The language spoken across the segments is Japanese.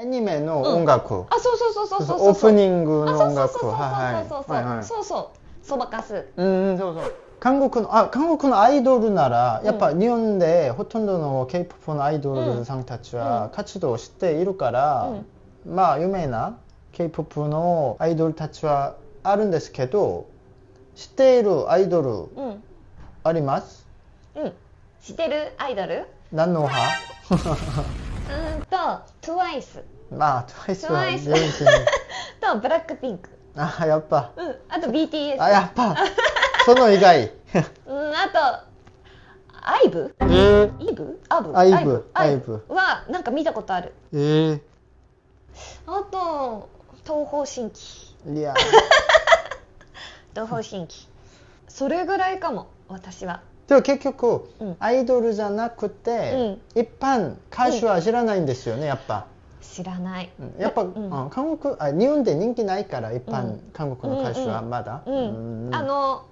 アニメの音楽、あそうそうそうそうそうオープニングあの音楽。はいそうそう。そうそう。そばかす。うんそうそう。韓国のあ韓国のアイドルならやっぱう日本でほとんどの K-POP のアイドルさんたちうはん。活動しているから、まあ有名な K-POP のアイドルたちはあるんですけど知っているアイドルうん。うんあります？うん。知ってるアイドル？何の派うーんと TWICE まあ TWICE は TWICE 全然。とブラックピンク。あやっぱ。うんあと BTS あやっぱ。その以外。うんあとアイブ？えー、イブ？アブ？アイブアイブ。はなんか見たことある。えー、あと東方神起。いや 東方神起。それぐらいかも私はでも結局、うん。アイドルじゃなくて、一般歌手は知らないんですよねやっぱ、知らない。うん。やっぱ、韓国あ日本で人気ないから一般、うん。韓国の歌手はまだ、うんうんあの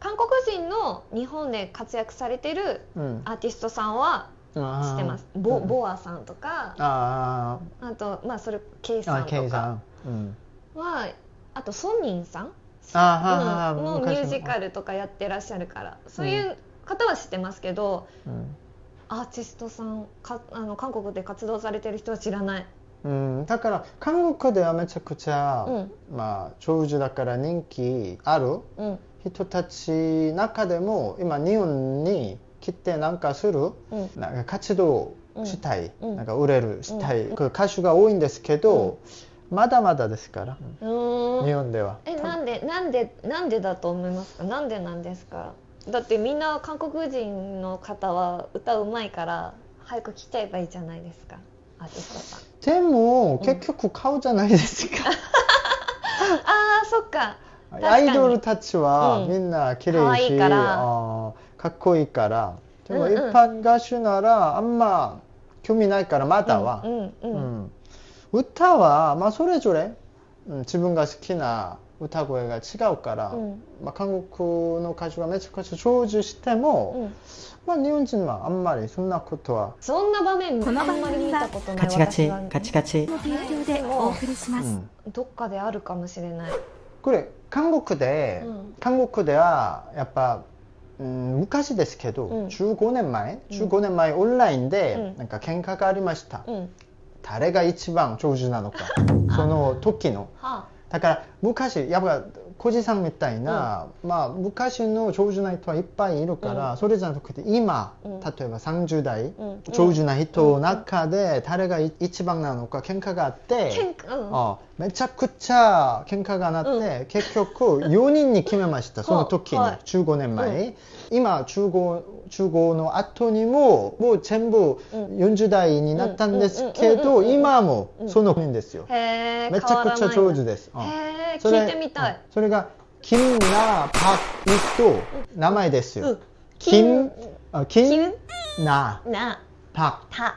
韓国人の日本で活躍されてるうん。アーティストさんは知知ってます。ボボアさんとかああとまあそれ K さんとかん、うん、はあとソンニンさんあうんもうミュージカルとかやってらっしゃるから。そういう方は知ってますけど、うん。アーティストさんかあの韓国で活動されてる人は知らない、うん、だから韓国ではめちゃくちゃ、うん。まあ上手だから人気あるうん。人たち中でも今日本に来てなんかするうん。なんか活動したい、うん。なんか売れるしたい、うん。歌手が多いんですけど、まだまだですから、うーん日本では。えなんでなんでなんでだと思いますか？なんでなんですか？だってみんな韓国人の方は歌うまいから早く来ちゃえばいいじゃないですか。アーティストさん。でも、ん。結局顔じゃないですか。あーそっか。アに。イドルたちはうん。みんな綺可麗し、愛いかかっこいいから。でもうんうん。一般歌手ならあんま興味ないからまだは。うんうんうん。うん。歌は、まあ、それぞれ、うん自分が好きな歌声が違うから、うん。まあ、韓国の歌手がめちゃくちゃ上手しても、うん。まあ、日本人はあんまりそんなことは、そんな場面このあんまり見た番組はことない。カチカチ私はカチカチ。の提供でお送りします。うん。どっかであるかもしれない。これ韓国で、うん。韓国ではやっぱ、うん、昔ですけど、うん。15年前うん。15年前オンラインでうん。なんか喧嘩がありました、うん誰が一番上手なのか。その時の。はだから昔やっぱ小路さんみたいな、まあ、昔の上手な人はいっぱいいるから、うん。それじゃなくて今、うん。例えば30代、うん。上手な人の中で誰が一番なのか喧嘩があって、うん。あめちゃくちゃ喧嘩がなって、結局4人に決めました その時に、はい。15年前、今中国中国の後にももう全部うん。40代になったんですけど今もその人ですよ、めちゃくちゃ上手です。うん。へえそれ聞いてみたいうん。それが金ナパイと名前ですよ。うん。金あ金？金？ナな。パた。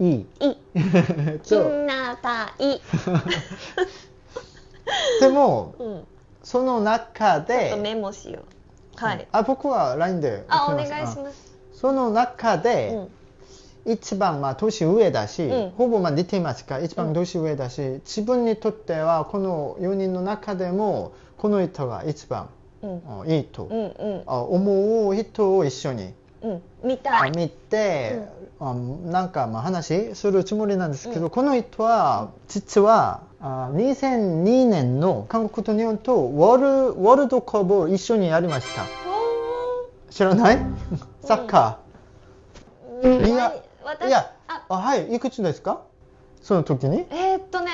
イい。と 金なたい。でもうん。その中でメモしようはい。あ僕は LINE であお願いします。その中うでん。一番まあ年上だし、うん。ほぼまあ似ていますか？一番年上だし、自分にとってはこの4人の中でもこの人が一番うん。あいいと、うんう思う人を一緒にうん。見たい。見て、あなんかまあ話するつもりなんですけど、この人は実はあ2002年の韓国と日本とワールワールドカップを一緒にやりました。知らない？サッカうん。いやいやあ。あはいいくつですか？その時に？えーっとね。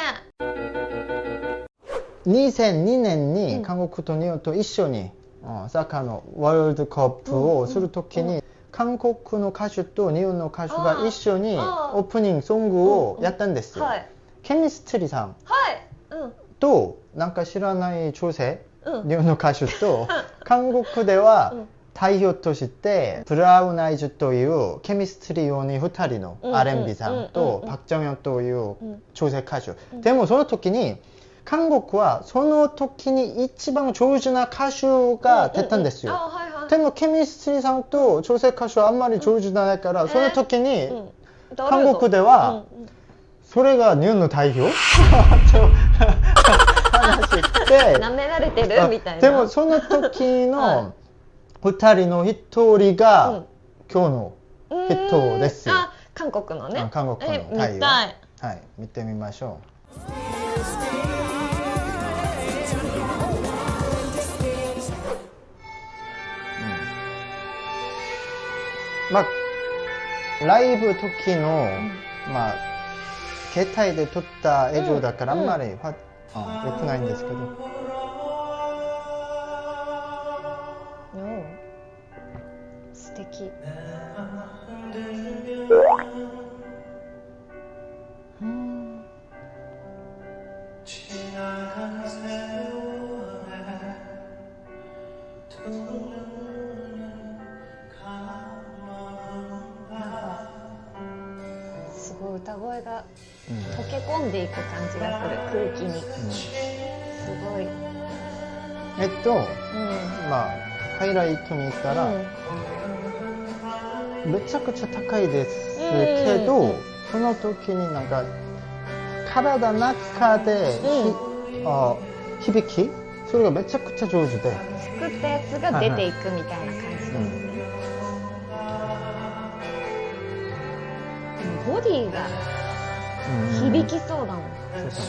2002年うんに韓国と日本と一緒に、あサッカーのワールドカップをする時に、韓国の歌手と日本の歌手が一緒にオープニングソングをやったんですよ。はい。ケミストリーさん。はい。うん。となんか知らない女性、うん。日本の歌手と韓国ではうん。代表としてブラウンアイズというケミストリー用に2人のうん R&B さんうんうんとうん。パク・ジョンヨンといううん。女性歌手、でもその時に韓国はその時に一番上手な歌手が出たんですよ、あはいはいでもケミストリーさんと女性歌手はあんまり上手じゃないから、その時にうん。韓国ではうんうんそれが日本の代表？と話して。舐められてる？みたいな。でもその時の 二人の一人が、うん。今日の人ですよ。あ韓国のね。あ韓国のえタイ見たい。はい見てみましょう、まあライブ時の、まあ携帯で撮った映像だからあんまりファ、あ良くないんですけど。素敵ごい歌声がうん。溶け込んでいく感じがする空気に。すごい、うん、えっとまあハイライトに行ったら、めちゃくちゃ高いですけど、うん。その時になんか体の中でひ、あ響き？それがめちゃくちゃ上手で、作ったやつが出ていくみたいな感じ。ですね、ボディがうん。響きそうだもん、そうそう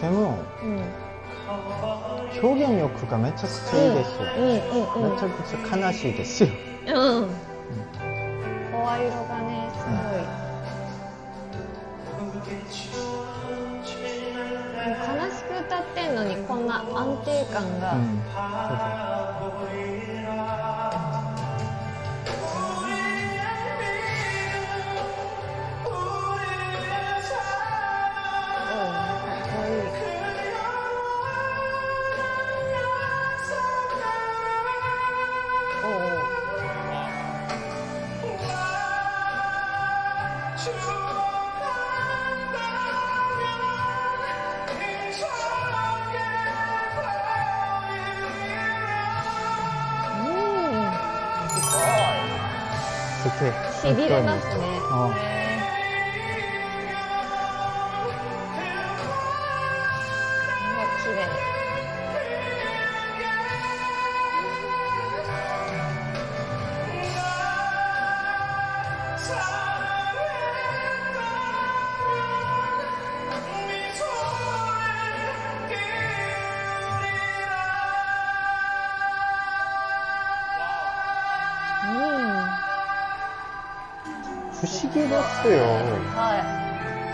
でもうん、表現力がめちゃくちゃいいですよ、うんうんうんめちゃくちゃ悲しいですよ、うん。声色がねすごい、でも悲しく歌ってんのにこんな安定感が、うん。そうそうすげえしびれますね。本もう綺麗。うん。不思議ですよは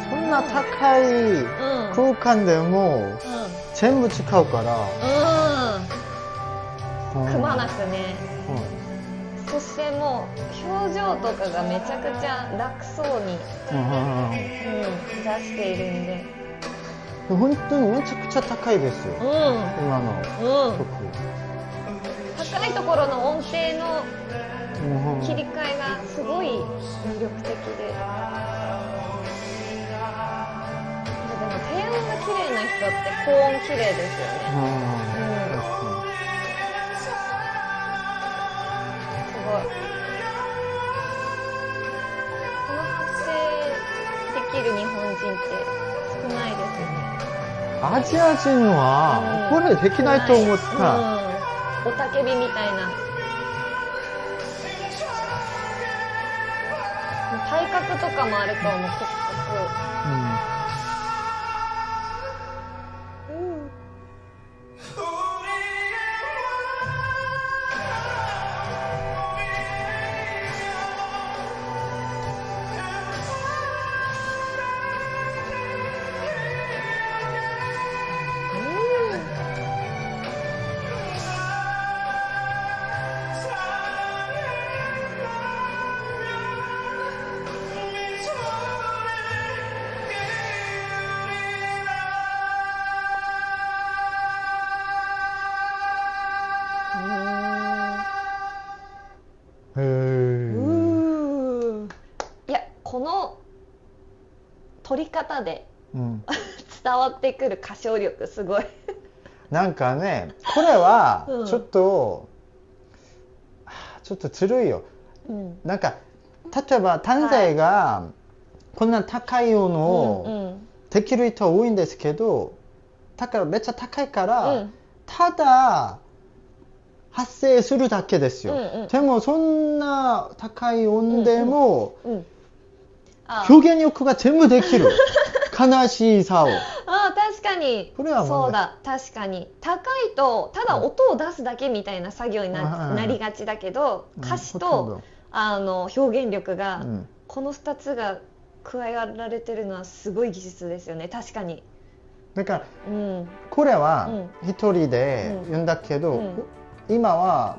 そんな高い。空間でもうん。全部使うから、うん。うんくまなくね。うんそしてもう表情とかがめちゃくちゃ楽そうに、うん出しているんで。本当にめちゃくちゃ高いですよ、う今の。曲、高いところの音程の切り替えがすごい魅力的で。でも低音が綺麗な人って高音綺麗ですようんね。すごい。この発声できる日本人って少ないですよね。アジア人はこれできないと思った、うん。おたけびみたいな。とかもあると思う、骨格。方でうん。伝わってくる歌唱力すごい。なんかねこれはうん。ちょっと、はあちょっとずるいよ。うん。なんか例えば丹西がこんな高い音うんをできる人は多いんですけどだからめっちゃ高いから、うん。ただ発声するだけですよ、うんうん。でもそんな高い音でもうんあ表現力が全部できる。悲しさをあ確かに。これはそうだ。確かに。高いとただ音を出すだけみたいな作業にな,、うん。なりがちだけどうん。歌詞ほとあの表現力が、うん。この2つが加えられてるのはすごい技術ですよね。確かに。だからうん。これはう一人で言うんだけど、うん。今は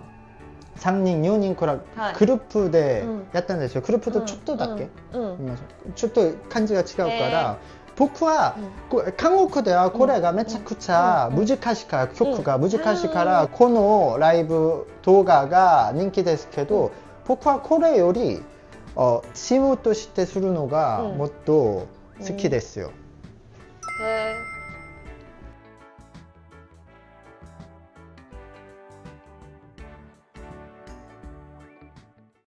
3人4人くらいはいグループでうんやったんですよ、グループとちょっとだけ、うんうん今ちょっと感じが違うから、へ僕は、これ韓国ではこれがめちゃくちゃうん難しいから、曲が難しいから、このライブ動画が人気ですけど、僕はこれよりあ仕事してするのがうんもっと好きですよ。へ